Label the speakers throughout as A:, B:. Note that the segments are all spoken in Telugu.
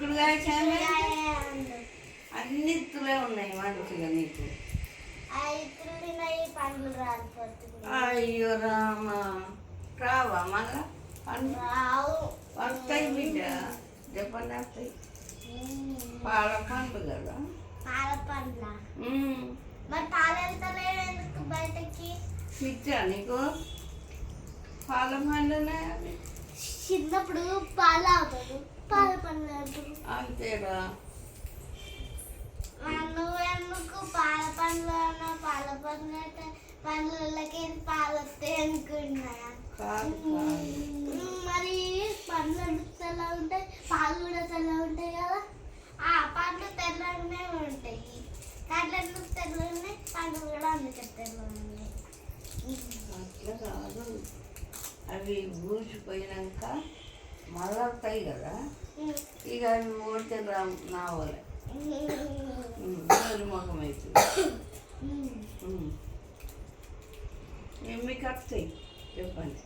A: చిక్కుడుకాయ చేయాలి అన్ని ఇత్తులే ఉన్నాయి మంచిగా నీకు. అయ్యో రామ. రావా మళ్ళా పండు వస్తాయి బిడ్డ. చెప్పండి వస్తాయి పాల పండు కదా.
B: పాల పండ్ల. మరి పాలు ఎందుకు బయటకి?
A: పిచ్చా నీకు? పాల పండునే
B: చిన్నప్పుడు పాలు అవుతాడు
A: అంతేరా
B: నువ్వు ఎందుకు పాల పండ్లు అన్నా పాల పండ్లు పండ్లకి పాలు వస్తాయి అనుకున్నా. మరి పండ్లు ఎందుకు తెల్ల ఉంటాయి పాలు కూడా తెల్ల ఉంటాయి కదా. ఆ పండ్లు తెల్లగానే ఉంటాయి. పండ్లు ఎందుకు తెల్ల ఉన్నాయి? పండ్లు కూడా అందుకే తెల్ల ఉన్నాయి.
A: అట్లా కాదు. అవి ఊసిపోయినాక మళ్ళా వస్తాయి కదా. ఇక అవి ఓడితే రా నావలే. ముఖం అవుతుంది మీకు వస్తాయి చెప్పండి.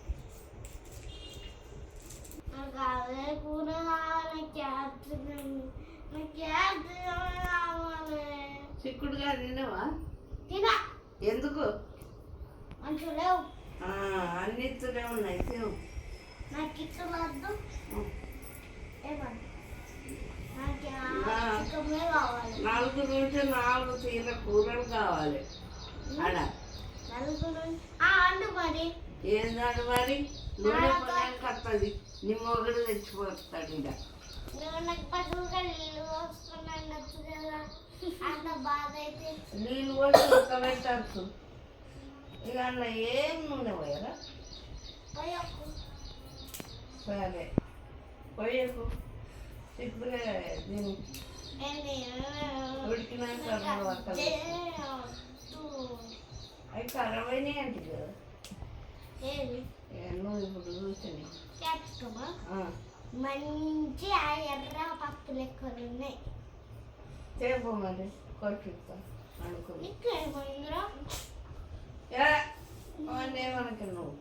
A: చిక్కుడుగా తినవా?
B: తినా.
A: ఎందుకు?
B: మంచిగా లేవు.
A: ఆ, అన్ని ఇత్తూనే ఉన్నాయి తిను. నాలుగు నుంచి నాలుగు తీర కూరలు కావాలి
B: అండు మరి
A: ఏందాడు మరి నూనె పొలానికి వస్తుంది నీ మొగడు తెచ్చిపోతాడు ఇక
B: నీళ్ళు
A: కూడా ఉడకబెట్టచ్చు ఇక అన్న ఏం నూనె పోయారా సరే పోయకు చిక్కుడుగా దీన్ని ఉడికినాక ఖరాబ్ అయినాయి అంటే నువ్వు ఇప్పుడు
B: క్యాప్సికమా?
A: ఆ,
B: మంచి ఆ ఎర్ర పప్పు లెక్కలు ఉన్నాయి.
A: తేపో మరి కొట్టిస్తా అనుకుని
B: ఇంకేమైందిరా
A: ఏ, అవన్నీ ఏమనకు నువ్వు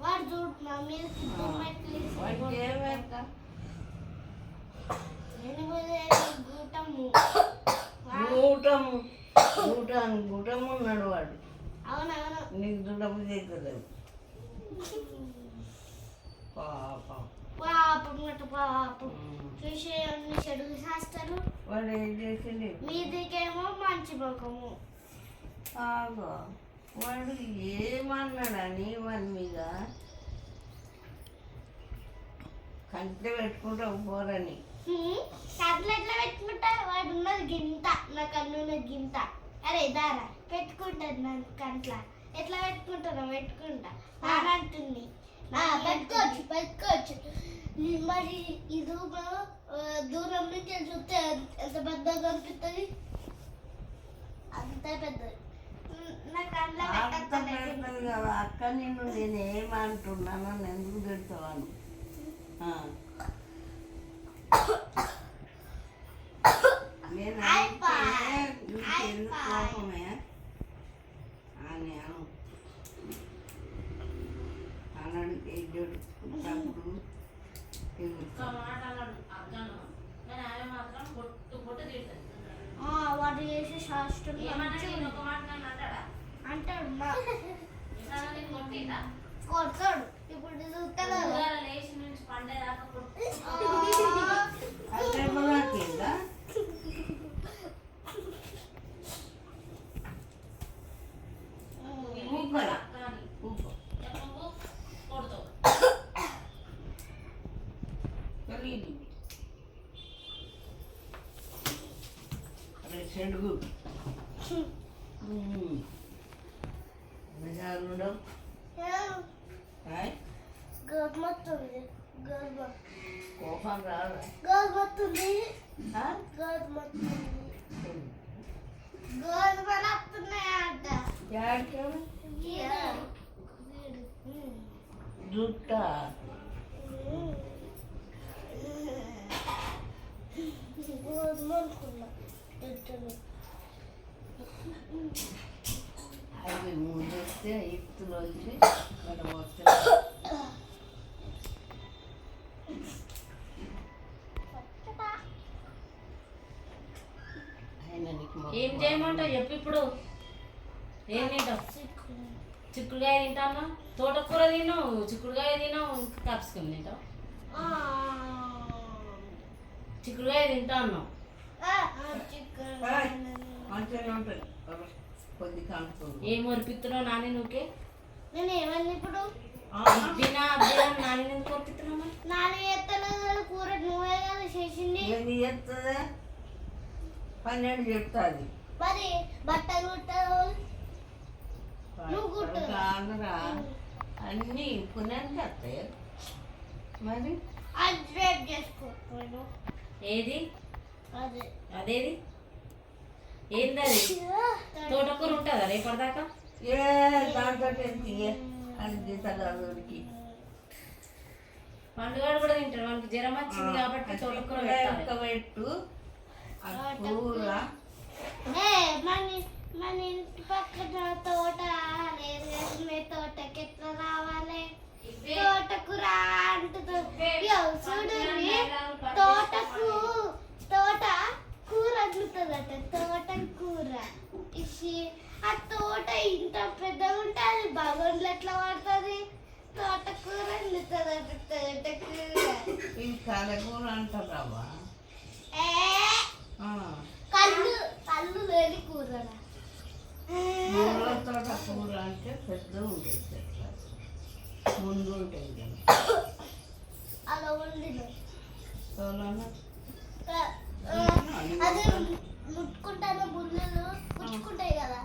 B: వాడు
A: వాడికి ఏమేస్తా
B: గూటము
A: గూటము గూటాను గూటము ఉన్నాడు వాడు.
B: అవునవును
A: నీకు దుడము చేద్దలేవు పాపం.
B: పాపం అట పాపం. చూసే అన్ని చెడు శాస్త్రాలు
A: వాడు ఏం చేసింది
B: మీదికేమో మంచి ముఖము
A: ఆగో. వాడు ఏమన్నాడని వాడి మీద? కంటే పెట్టుకుంటావు పోరని
B: కట్లు పెట్టుకుంటా? వాడు ఉన్నది గింత. నా కన్ను గింత. అరే దారా. పెట్టుకుంటాను నా కంట్ల. ఎట్లా పెట్టుకుంటాను పెట్టుకుంటా. నానంటుంది పెట్టుకోవచ్చు పెట్టుకోవచ్చు. నీ మరి ఈ దూరం నుంచి చూస్తే ఎంత పెద్దగా కనిపిస్తుంది? అంత పెద్దది.
A: కదా అక్క నిన్ను నేను ఏమంటున్నాను ఎందుకు నేను నీకెందుకు కోపమే. అని అను. అన్నాడు ఎడ్డాడు తప్పుడు
B: వాడు చేసే శాస్త్రం అంటాడు నా కొడతాడు. ఇప్పుడు
A: నాకేందా ఊపరా? ఊప. కలిగి అరే చెడుగు
B: Görmattundur.
A: Görmat. Korkan
B: rara. Görmattundur.
A: Ha? Görmattundur. Görmen attın yerde. Yerde
C: ఏం చేయమంటావు? చెప్పు ఇప్పుడు. ఏం తింటావు? చిక్కుడుకాయ తింటామా తోటకూర తిన్నావు? చిక్కుడుకాయ తిన్నావు? ఇంకా క్యాప్సికమ్ తింటావు? చిక్కుడుకాయ తింటా అన్నావు ఏం ఒరిపిస్తున్నావు నాని నువ్వుకే?
B: నేను ఏమన్నా ఇప్పుడు?
C: బినా బినా నాని ఎందుకు ఒరిపిస్తున్నావు?
B: నాలుగు ఎత్తలేదు కూర నువ్వే కదా చేసింది.
A: పన్నెండు చెప్తుంది.
B: మరి బట్టలు కుట్టదు నువ్వు కుట్టు.
A: కాదురా. అన్నీ పునానికి వస్తాయి మరి?
B: అది చేసుకోను
C: ఏది?
B: అదే.
C: అదేది? ఏందది? తోటకూర. ఉంటుందా రేపటిదాకా
A: ఏ దాంతో ఎంత అన్ని తలకి
C: పండుగడు కూడా తింటాడు మనకి జ్వరం వచ్చింది కాబట్టి తోటకూర
A: పెట్టు. కూర
B: ఏ మన మన ఇంటి పక్కన తోట లేదు వేసుకునే తోటకి ఎట్లా రావాలి తోటకు రా అంటుంది తోటకు తోట కూర అందుతుందట తోట కూర. ఇసి ఆ తోట ఇంత పెద్దగా ఉంటే అది ఎట్లా పడుతుంది? తోట కూర అందుతుందట తోట కూర.
A: ఇది కలకూర ఆ.
B: కళ్ళు కళ్ళు లేని
A: తోట కూర అంటే పెద్ద ఉంటుంది ముందు ఉంటాయి కదా.
B: అలా అది ముట్టుకుంటాను బుల్లలు ముట్టుకుంటాయి కదా.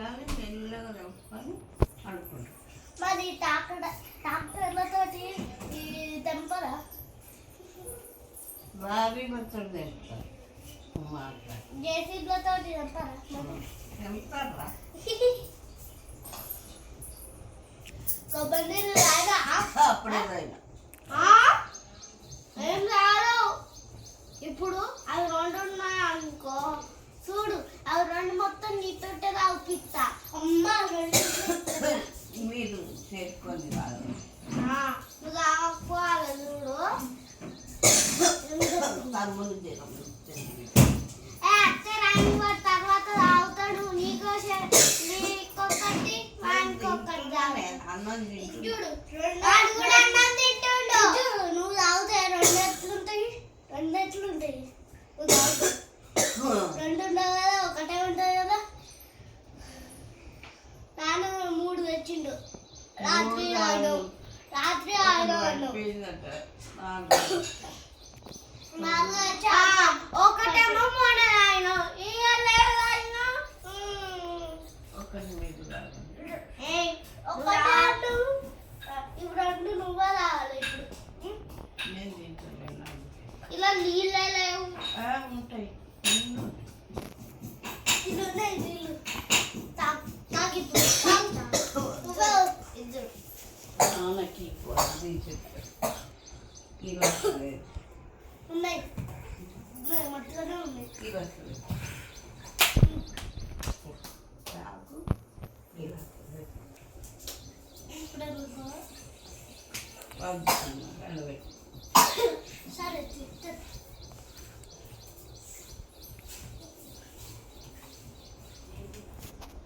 A: కానీ మెల్లగా అనుకుంటాం
B: మరి ఈ తెంపరా?
A: బావి మొత్తం తెంపుతారు
B: కొబ్బరి నీళ్ళు ఏం రాదు ఇప్పుడు అవి రెండు ఉన్నాయి అనుకో. చూడు అవి రెండు మొత్తం నీతోటే తాగిపిస్తా అమ్మ రెండు
A: మీరు
B: ఆ, నువ్వు తాగకపోవాలి చూడు.
A: అన్నం
B: తింటుండు. నువ్వు తాగితే రెండు ఎట్లుంటాయి రెండు ఎట్లుంటాయి. రెండు ఉండవు కదా ఒకటే ఉంటుంది కదా. నాన్న మూడు తెచ్చిండు. రాత్రి ఆడు రాత్రి ఆడు నాలుగు ఒకటేమో మొన్న ఆయన ఇక లేదు ఆయన
A: ఒకటి మీకు రాదు
B: ఒకటే అన్ను. ఇప్పుడు రెండు నువ్వే తాగాలి ఇప్పుడు ఉం?
A: నేను తింటలేను
B: ఇలా నీళ్ళే లేవు
A: ఆ, ఉంటాయి ఎన్నో.
B: ఇది ఉన్నాయి నీళ్ళు తాగు తాగు ఇప్పుడు తాగు. నువ్వే ఇద్దరు
A: నాన్నకి ఇలా వస్తుంది
B: ఉన్నాయి. మట్టిలోనే
A: వస్తుంది పెట్టి
B: సరే